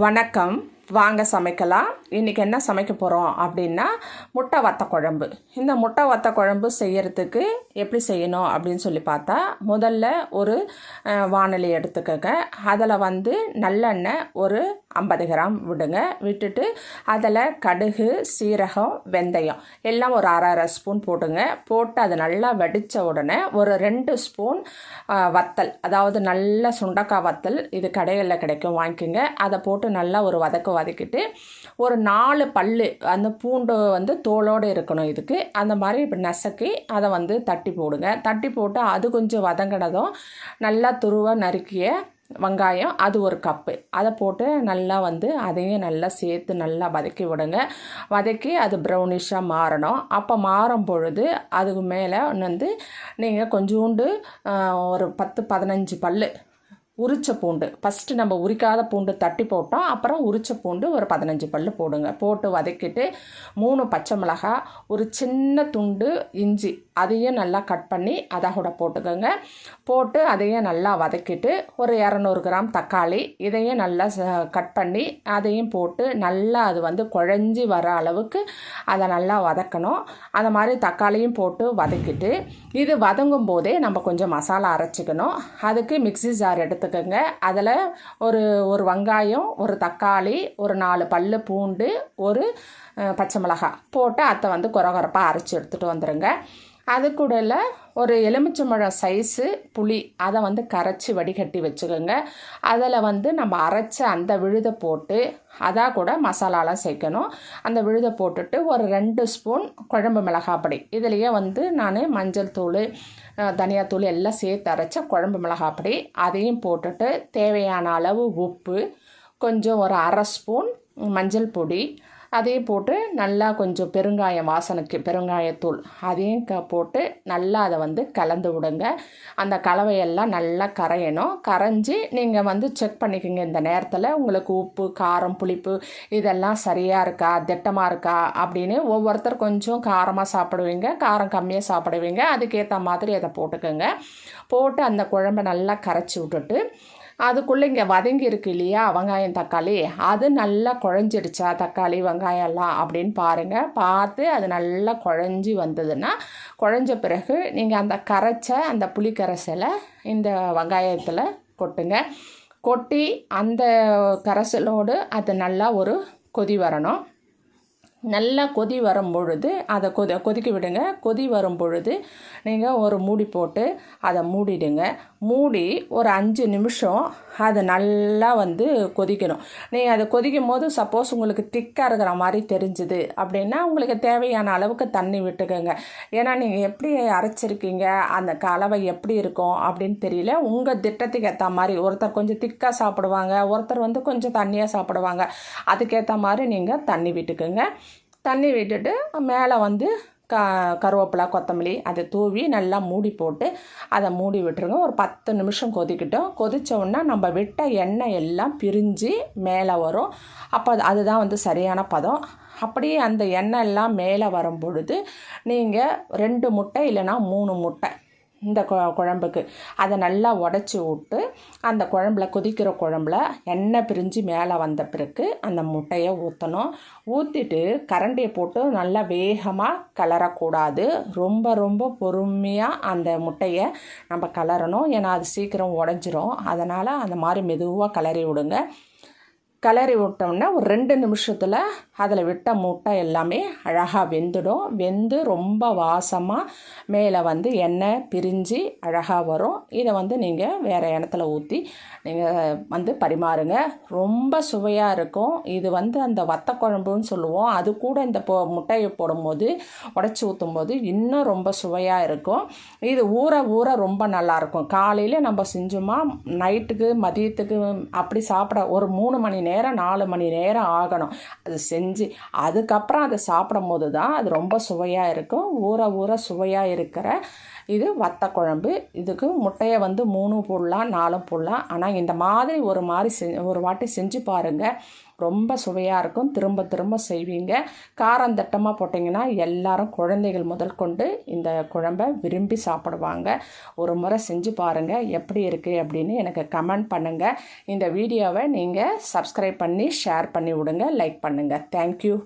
வணக்கம். வாங்க சமைக்கலாம். இன்றைக்கி என்ன சமைக்க போகிறோம் அப்படின்னா முட்டை வத்த குழம்பு. இந்த முட்டை வத்த குழம்பு செய்கிறதுக்கு எப்படி செய்யணும் அப்படின்னு சொல்லி பார்த்தா முதல்ல ஒரு வானொலி எடுத்துக்கோங்க. அதில் வந்து நல்லெண்ணெய் ஒரு ஐம்பது கிராம் விடுங்க. விட்டுட்டு அதில் கடுகு சீரகம் வெந்தயம் எல்லாம் ஒரு அரை அரை ஸ்பூன் போட்டுங்க. போட்டு அது நல்லா வெடித்த உடனே ஒரு ரெண்டு ஸ்பூன் வத்தல். அதாவது நல்ல சுண்டக்காய் வத்தல் இது கடைகளில் கிடைக்கும். வாங்கிக்கோங்க. அதை போட்டு நல்லா ஒரு வதக்கு வதக்கிட்டு ஒரு நாலு பல்லு அந்த பூண்டு வந்து தோலோடு இருக்கணும் இதுக்கு. அந்த மாதிரி இப்போ நெசக்கி அதை வந்து தட்டி போடுங்க. தட்டி போட்டு அது கொஞ்சம் வதங்கினதும் நல்லா துருவ நறுக்கிய வெங்காயம் அது ஒரு கப்பு. அதை போட்டு நல்லா வந்து அதையும் நல்லா சேர்த்து நல்லா வதக்கி விடுங்க. வதக்கி அது ப்ரௌனிஷாக மாறணும். அப்போ மாறும் பொழுது அதுக்கு மேலே வந்து நீங்கள் கொஞ்சோண்டு ஒரு பத்து பதினஞ்சு பல் உரிச்ச பூண்டு. ஃபஸ்ட்டு நம்ம உரிக்காத பூண்டு தட்டி போட்டோம். அப்புறம் உரிச்ச பூண்டு ஒரு பதினஞ்சு பல் போடுங்க. போட்டு வதக்கிட்டு மூணு பச்சை மிளகாய் ஒரு சின்ன துண்டு இஞ்சி அதையும் நல்லா கட் பண்ணி அதை கூட போட்டுக்கோங்க. போட்டு அதையும் நல்லா வதக்கிட்டு ஒரு இரநூறு கிராம் தக்காளி இதையும் நல்லா ச- கட் பண்ணி அதையும் போட்டு நல்லா அது வந்து குழஞ்சி வர அளவுக்கு அதை நல்லா வதக்கணும். அந்த மாதிரி தக்காளியும் போட்டு வதக்கிட்டு இது வதங்கும் போதே நம்ம கொஞ்சம் மசாலா அரைச்சிக்கணும். அதுக்கு மிக்ஸி ஜார் எடுத்து எடுத்துக்கோங்க. அதில் ஒரு ஒரு வெங்காயம் ஒரு தக்காளி ஒரு நாலு பல் பூண்டு ஒரு பச்சை மிளகாய் போட்டு அதை வந்து குறகுறப்பாக அரைச்சி எடுத்துகிட்டு வந்துடுங்க அது கூடல ஒரு எலுமிச்சம்பழம் சைஸு புளி அதை வந்து கரைச்சி வடிகட்டி வச்சுக்கோங்க. அதில் வந்து நம்ம அரைச்ச அந்த விழுதை போட்டு அதாக கூட மசாலாலாம் சேர்க்கணும். அந்த விழுதை போட்டுட்டு ஒரு ரெண்டு ஸ்பூன் குழம்பு மிளகாய் பொடி. இதுலேயே வந்து நான் மஞ்சள் தூள் தனியாத்தூள் எல்லாம் சேர்த்து அரைச்ச குழம்பு மிளகாய் பொடி அதையும் போட்டுட்டு தேவையான அளவு உப்பு கொஞ்சம் ஒரு அரை ஸ்பூன் மஞ்சள் பொடி அதையும் போட்டு நல்லா கொஞ்சம் பெருங்காயம் வாசனைக்கு பெருங்காயத்தூள் அதையும் க போட்டு நல்லா அதை வந்து கலந்து விடுங்க. அந்த கலவையெல்லாம் நல்லா கரையணும். கரைஞ்சி நீங்கள் வந்து செக் பண்ணிக்கோங்க இந்த நேரத்தில் உங்களுக்கு உப்பு காரம் புளிப்பு இதெல்லாம் சரியாக இருக்கா திட்டமாக இருக்கா அப்படின்னு ஒவ்வொருத்தர் கொஞ்சம் காரமாக சாப்பிடுவீங்க காரம் கம்மியாக சாப்பிடுவீங்க. அதுக்கேற்ற மாதிரி அதை போட்டுக்கோங்க. போட்டு அந்த குழம்பை நல்லா கரைச்சி விட்டுட்டு அதுக்குள்ளே இங்கே வதங்கி இருக்கு இல்லையா வெங்காயம் தக்காளி? அது நல்லா குழஞ்சிடுச்சா தக்காளி வெங்காயம் எல்லாம் அப்படின்னு பாருங்கள் பார்த்து அது நல்லா குழஞ்சி வந்ததுன்னா குழஞ்ச பிறகு நீங்கள் அந்த கரைச்ச அந்த புளி கரைசலை இந்த வெங்காயத்தில் கொட்டுங்க. கொட்டி அந்த கரைசலோடு அது நல்லா ஒரு கொதி வரணும். நல்லா கொதி வரும் பொழுது அதை கொதி கொதிக்க விடுங்க. கொதி வரும் பொழுது நீங்கள் ஒரு மூடி போட்டு அதை மூடிடுங்க. மூடி ஒரு அஞ்சு நிமிஷம் அது நல்லா வந்து கொதிக்கணும். நீங்கள் அதை கொதிக்கும் போது சப்போஸ் உங்களுக்கு திக்காக இருக்கிற மாதிரி தெரிஞ்சுது அப்படின்னா உங்களுக்கு தேவையான அளவுக்கு தண்ணி விட்டுக்கோங்க. ஏன்னா நீங்கள் எப்படி அரைச்சிருக்கீங்க? அந்த கலவை எப்படி இருக்கும் அப்படின்னு தெரியல. உங்கள் திட்டத்துக்கு ஏற்ற மாதிரி ஒருத்தர் கொஞ்சம் திக்காக சாப்பிடுவாங்க. ஒருத்தர் வந்து கொஞ்சம் தண்ணியாக சாப்பிடுவாங்க. அதுக்கேற்ற மாதிரி நீங்கள் தண்ணி விட்டுக்குங்க. தண்ணி விட்டுட்டு மேலே வந்து க கருவேப்பிலை கொத்தமல்லி அதை தூவி நல்லா மூடி போட்டு அதை மூடி விட்டுருங்க. ஒரு பத்து நிமிஷம் கொதிக்கிட்டோம். கொதிச்ச நம்ம விட்ட எண்ணெய் எல்லாம் பிரிஞ்சு மேலே வரும். அப்போ அது- அதுதான் வந்து சரியான பதம். அப்படியே அந்த எண்ணெய் எல்லாம் மேலே வரும் பொழுது நீங்கள் ரெண்டு முட்டை இல்லைன்னா மூணு முட்டை. இந்த கொ- குழம்புக்கு. அதை நல்லா உடச்சி விட்டு அந்த குழம்புல கொதிக்கிற குழம்புல எண்ணெய் பிரிஞ்சு மேலே வந்த பிறகு அந்த முட்டையை ஊற்றணும் ஊற்றிட்டு கரண்டியை போட்டு நல்லா வேகமாக கலரக்கூடாது. ரொம்ப ரொம்ப பொறுமையாக அந்த முட்டையை நம்ம கலரணும். ஏன்னா அது சீக்கிரம் உடஞ்சிரும். அதனால் அந்த மாதிரி மெதுவாக கலரி விடுங்க. கிளறி விட்டோம்னா ஒரு ரெண்டு நிமிஷத்தில் அதில் விட்ட முட்டை எல்லாமே அழகாக வெந்துடும். வெந்து ரொம்ப வாசமாக மேலே வந்து எண்ணெய் பிரிஞ்சு அழகாக வரும். இதை வந்து நீங்கள் வேறு இடத்துல ஊற்றி நீங்கள் வந்து பரிமாறுங்க. ரொம்ப சுவையாக இருக்கும். இது வந்து அந்த வத்த குழம்புன்னு சொல்லுவோம். அது கூட இந்த பொ முட்டையை போடும்போது உடச்சி ஊற்றும் போது இன்னும் ரொம்ப சுவையாக இருக்கும். இது ஊற ஊற ரொம்ப நல்லாயிருக்கும் காலையில் நம்ம செஞ்சோமா நைட்டுக்கு மதியத்துக்கு அப்படி சாப்பிட ஒரு மூணு மணி நேரம் நாலு மணி நேரம் ஆகணும். அது செஞ்சு அதுக்கப்புறம் அதை சாப்பிடும் போது தான் அது ரொம்ப சுவையாக இருக்கும். ஊற ஊற சுவையாக இருக்கிற இது வத்த குழம்பு. இதுக்கு முட்டையை வந்து மூணும் போடலாம் நாலும் போடலாம் ஆனால் இந்த மாதிரி ஒரு மாதிரி செ ஒரு வாட்டி செஞ்சு பாருங்கள் ரொம்ப சுவையாக இருக்கும். திரும்ப திரும்ப செய்வீங்க. காரம் தட்டமாக போட்டிங்கன்னா எல்லாரும் குழந்தைகள் முதல் கொண்டு இந்த குழம்பை விரும்பி சாப்பிடுவாங்க. ஒரு முறை செஞ்சு பாருங்கள் எப்படி இருக்குது அப்படின்னு எனக்கு கமெண்ட் பண்ணுங்கள் இந்த வீடியோவை நீங்கள் சப்ஸ்கிரைப் பண்ணி ஷேர் பண்ணி விடுங்க. லைக் பண்ணுங்கள் தேங்க்யூ.